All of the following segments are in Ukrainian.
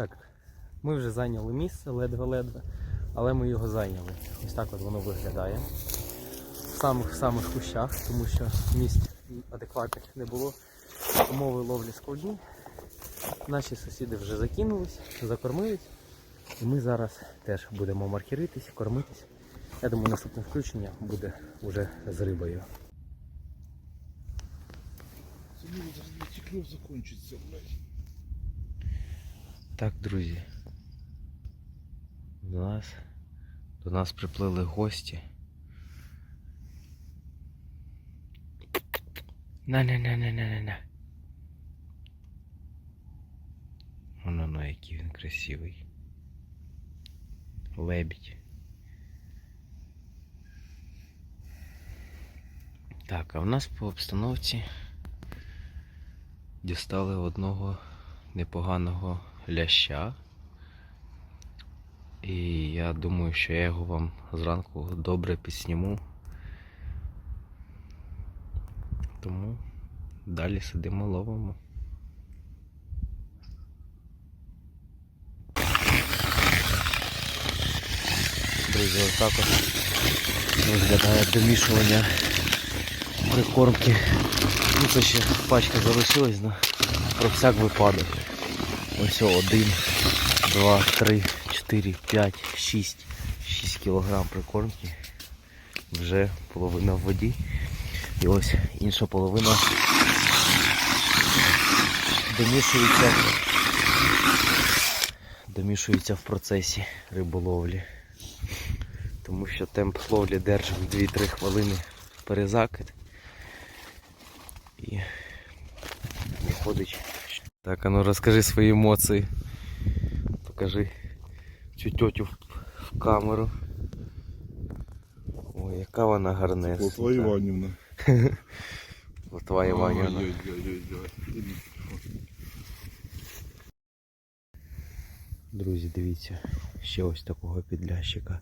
Так, ми вже зайняли місце ледве-ледве, але ми його зайняли. Ось так от воно виглядає. В самих самих кущах, тому що місць адекватних не було. Умови ловлі складні. Наші сусіди вже закинулись, закормились. І ми зараз теж будемо маркеритись, кормитись. Я думаю, наступне включення буде вже з рибою. Це зараз кльов закончиться, блядь. Так, друзі. До нас, до нас приплили гості. на на на на на на на Воно ну, який він красивий. Лебідь. Так, а в нас по обстановці дістали одного непоганого ляща. І я думаю, що я його вам зранку добре підсніму. Тому далі сидимо ловимо. Друзі, ось так виглядає домішування прикормки. Ну це ще пачка залишилась на про всяк випадок. Ось один, два, три, чотири, п'ять, шість. Шість кілограм прикормки. Вже половина в воді. І ось інша половина домішується, домішується в процесі риболовлі. Тому що темп ловлі держить 2-3 хвилини перезакид. І виходить. Так, а ну розкажи свої емоції. Покажи цю тьотю в, камеру. Ой, яка вона гарнесна. Лотва Іванівна. Лотва Іванівна. Друзі, дивіться, ще ось такого підлящика.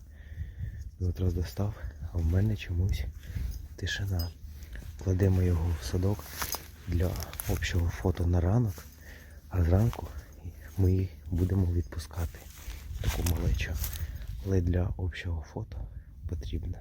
І от достав, а в мене чомусь тишина. Кладемо його в садок для общого фото на ранок, а зранку ми будемо відпускати таку малечу. Але для общого фото потрібно